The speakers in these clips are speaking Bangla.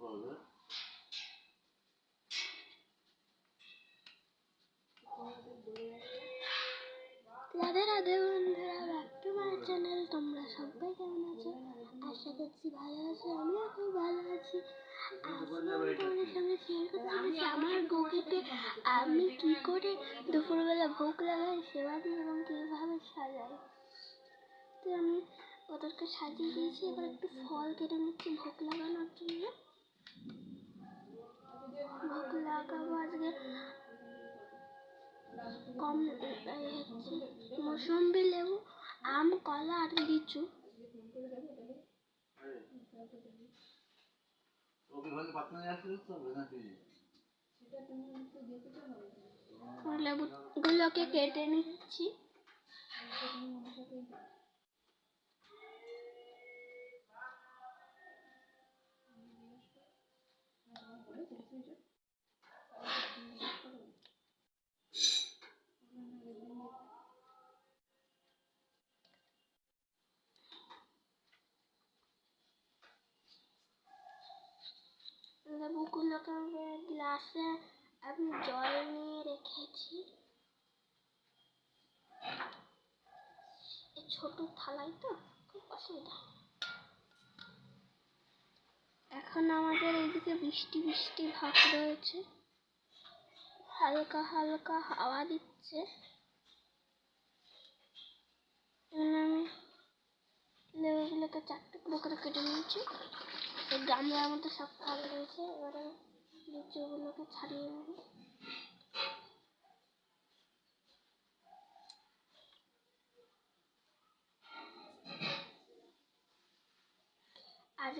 পাউডার রাধে রাধে বন্ধুরা ব্যাক টু মাই চ্যানেল তোমরা সবাই কেমন আছো আশা করছি ভালো আছো আমিও খুব ভালো আছি তোমাদের সঙ্গে আমার বউকে আমি কি করে দুপুরবেলা ভোগ লাগাই সেবা দিই এবং কীভাবে সাজাই তো আমি ওদেরকে সাজিয়ে দিয়েছি এবার একটু ফল কেটে নিচ্ছি ভোগ লাগানোর জন্য লাগাবো কম লেবু আম কলা আর লিচু। লেবুগুলোকে কেটে নিচ্ছি। লেবুগুলোকে গ্লাসে আমি জল নিয়ে রেখেছি ছোট থালায় তো খুব অসুবিধা। এখন আমাদের এইদিকে বৃষ্টি বৃষ্টি ভাব রয়েছে। হালকা হালকা হাওয়া দিচ্ছে। আমি লেবুগুলোকে চারটে টুকরো করে কেটে নিয়েছি। এই গামলার মধ্যে সব ফল রয়েছে। এবারে লিচুগুলোকে ছাড়িয়ে নেব।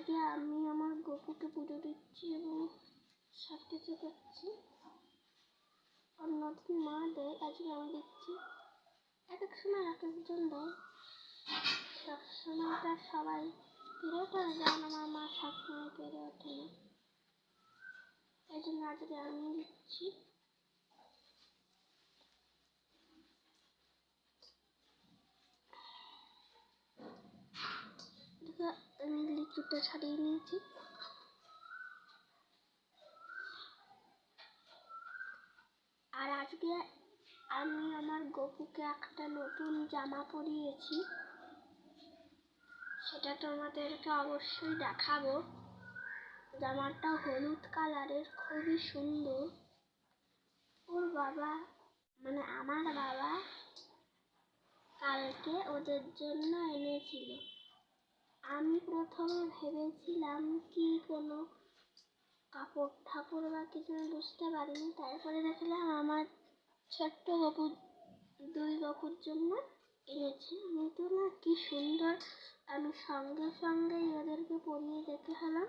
আজকে আমি আমার গপুকে পুজো দিচ্ছি এবং সব কিছু করছি অন্যদিন মা দেয়, আজকে আমি দিচ্ছি। এক এক সময় এক একজন দেয়। সব সময়টা সবাই পেরে ওঠে না যেমন আমার মা সবসময় পেরে ওঠে না। এই জন্য আজকে আমি দিচ্ছি দেখো লিচুটা ছাড়িয়ে নিয়েছি। আর আজকে আমি আমার গপুকে একটা নতুন জামা পরিয়েছি। সেটা তোমাদেরকে অবশ্যই দেখাবো। জামাটা হলুদ কালারের, খুবই সুন্দর। ওর বাবা মানে আমার বাবা কালকে ওদের জন্য এনেছিল। আমি প্রথমে ভেবেছিলাম কি কোনো কাপড় ঠাকুর বা কিছু বুঝতে পারিনি। তারপরে দেখলাম আমার ছোট্ট গপুর দুই গপুর জন্য এনেছে। আমি তো না কি সুন্দর, আমি সঙ্গে সঙ্গেই ওদেরকে পরিয়ে দেখে হলাম।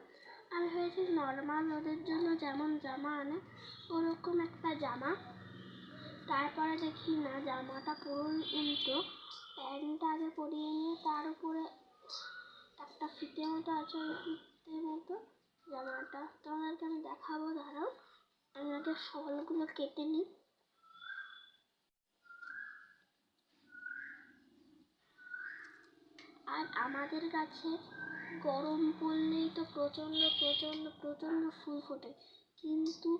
আমি ভেবেছি নর্মাল ওদের জন্য যেমন জামা আনে, ওরকম একটা জামা। তারপরে দেখি না, জামাটা পুরোই উল্টো। প্যান্টটা আগে পরিয়ে নিয়ে মতো আছে ফিতে মতো। জামাটা তোমাদেরকে আমি দেখাবো, দাঁড়াও। আমি আগে ফলগুলো কেটে নিই। আর আমাদের কাছে গরম পড়লেই তো প্রচণ্ড প্রচণ্ড প্রচণ্ড ফুল ফোটে। কিন্তু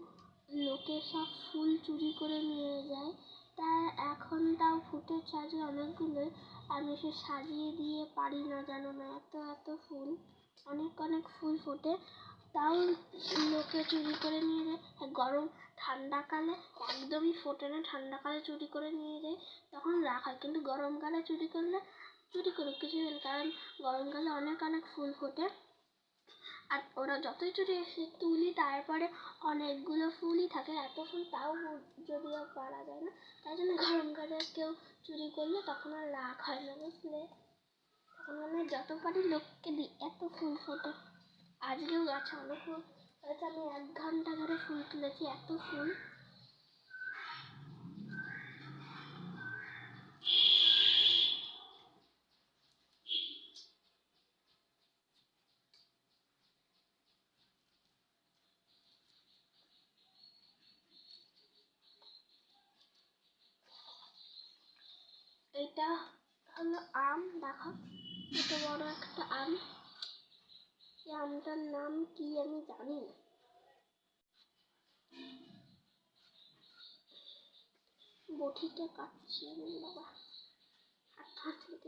লোকে সব ফুল চুরি করে নিয়ে যায়। তা এখন তাও ফুটেছে আজ অনেকগুলোই আমি সে সাজিয়ে দিয়ে পারি না জানো না, এত এত ফুল, অনেক অনেক ফুল ফোটে। তাও লোকে চুরি করে নিয়ে যায় গরম ঠান্ডাকালে একদমই ফোটে না ঠান্ডাকালে চুরি করে নিয়ে যায়, তখন রাখ কিন্তু গরমকালে চুরি করলে, চুরি করুক কিছু কারণ গরমকালে অনেক অনেক ফুল ফোটে। আর ওরা যতই চুরি এসে তুলি, তারপরে অনেকগুলো ফুলই থাকে। এত ফুল তাও যদিও পারা যায় না, তাই জন্য গরমকালে কেউ চুরি করলে তখন আর রাগ হয় না, বুঝলে? তখন মানে যত পারি লোককে দিই, এত ফুল ফোটে। আজকেও গাছে অনেক ফুল হয়তো আমি এক ঘণ্টা ধরে ফুল তুলেছি, এত ফুল। এটা হলো আম, দেখো। কত বড় একটা আম। এই আমটার নাম কি আমি জানি না। বটিটা কাটছি আমি, বাবা। হাত হাত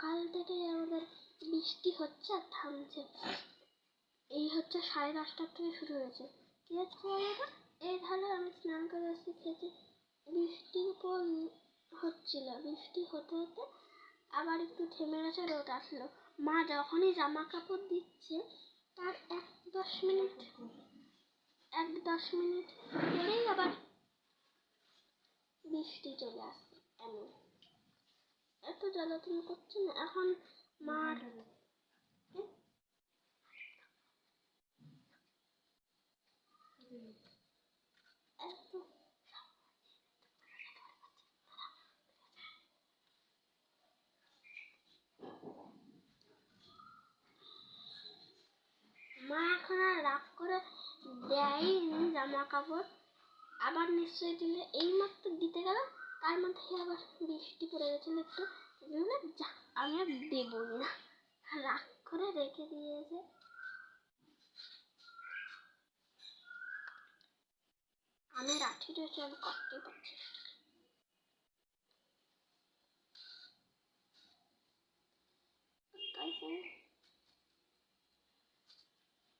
সকাল থেকে আমাদের বৃষ্টি হচ্ছে আর থামছে। এই হচ্ছে সাড়ে দশটার থেকে শুরু হয়েছে। কি হচ্ছে বলতো? এই ধারে আমি স্নান করে এসে খেতে বৃষ্টি হচ্ছিল। বৃষ্টি হতে হতে আবার একটু থেমে গেছে, রোদ আসলো। মা যখনই জামা কাপড় দিচ্ছে, তার এক দশ মিনিট, এক দশ মিনিট পরেই আবার বৃষ্টি চলে আসছে এমন। এত জ্বালাতন করছে না, এখন মার মা এখন আর রাগ করে দেয়নি জামা কাপড় আবার নিশ্চয়ই দিলে। এই তার মধ্যে আবার বৃষ্টি পড়ে গেছিল একটু যা, আমি আর দেবই না। রাগ করে রেখে দিয়েছে। আমি রয়েছে আমি করতে পারছি। না। কালকে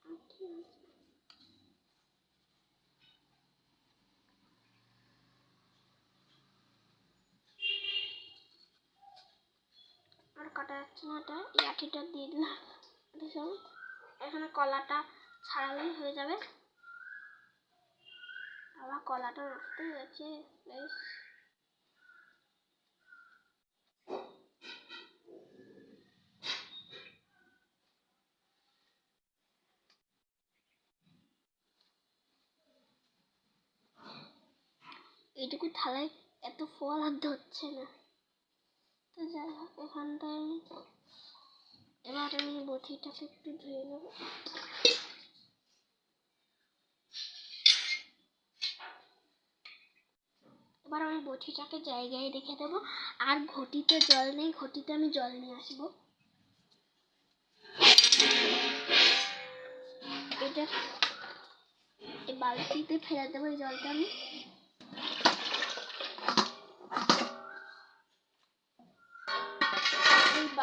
আঠি আছে। আর কাটা যাচ্ছে না এটা দিয়ে দিলাম। এখানে কলাটা ছাড়ালেই হয়ে যাবে। আবার কলাটা গেছে, বেশ। এইটুকু থালায় এত ফল আর ধরছে না। যাই হোক এখানটায় আমি এবার আমি বটিটাকে একটু ধুয়ে নেব। এবার আমি বটিটাকে জায়গায় রেখে দেবো। আর ঘটিতে জল নেই, ঘটিতে আমি জল নিয়ে আসব। এটা এই বালতিতে ফেলে দেবো এই জলটা আমি।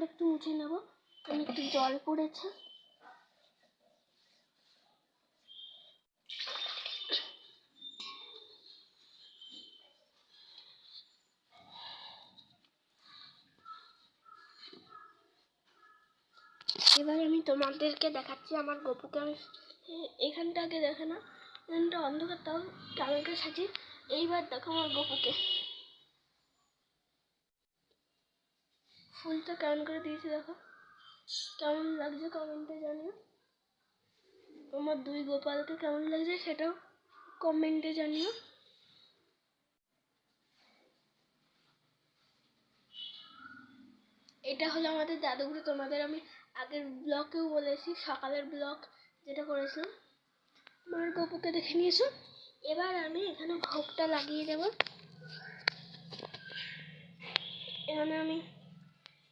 এখানটা একটু মুছে নেব। কারণ একটু জল পড়েছে। এবার আমি তোমাদেরকে দেখাচ্ছি, আমার গপুকে আমি এ- এখানটা আগে দেখে না এখানটা অন্ধকার, তাও ক্যামেরাকে সাজিয়ে। এইবার দেখো আমার গপুকে। ফুলটা কেমন করে দিয়েছি দেখো। কেমন লাগছে কমেন্টে জানিও। আমার দুই গোপালকে কেমন লাগছে সেটাও কমেন্টে জানিও। এটা হলো আমাদের জাদুঘরে তোমাদের আমি আগের ব্লকেও বলেছি, সকালের ব্লক যেটা করেছিলাম। মার গপুকে দেখে নিয়েছো। এবার আমি এখানে ভোগটা লাগিয়ে দেব। এখানে আমি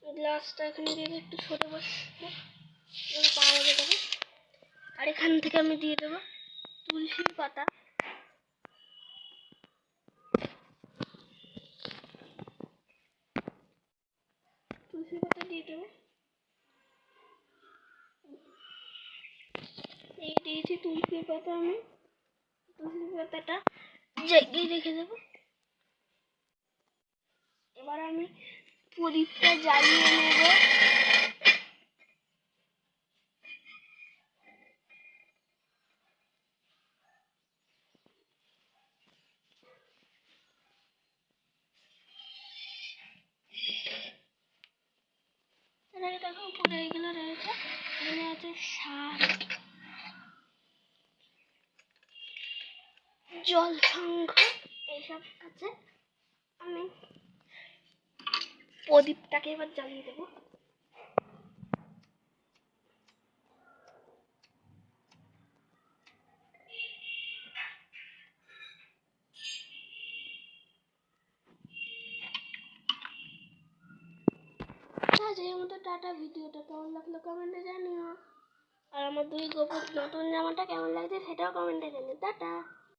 গ্লাসটা এখানে দিয়ে একটু ছোটো বসবো পাওয়া যাবে আর এখান থেকে আমি দিয়ে দেবো তুলসীর পাতা। তুলসীর পাতা দিয়ে দেবো। এই দিয়েছি তুলসীর পাতা আমি। মতো একটা জায়গায় রেখে দেবো। এবার আমি প্রদীপটা জ্বালিয়ে নেব। রয়েছে। এখানে আছে শাক জল সংঘ এইসব আছে। আমি প্রদীপটাকে এবার জ্বালিয়ে দেবো। আজকের মতো টাটা ভিডিওটা। কেমন লাগল কমেন্টে জানিও। আর আমার দুই গোপুর নতুন জামাটা কেমন লাগছে সেটাও কমেন্টে জানিও। টাটা।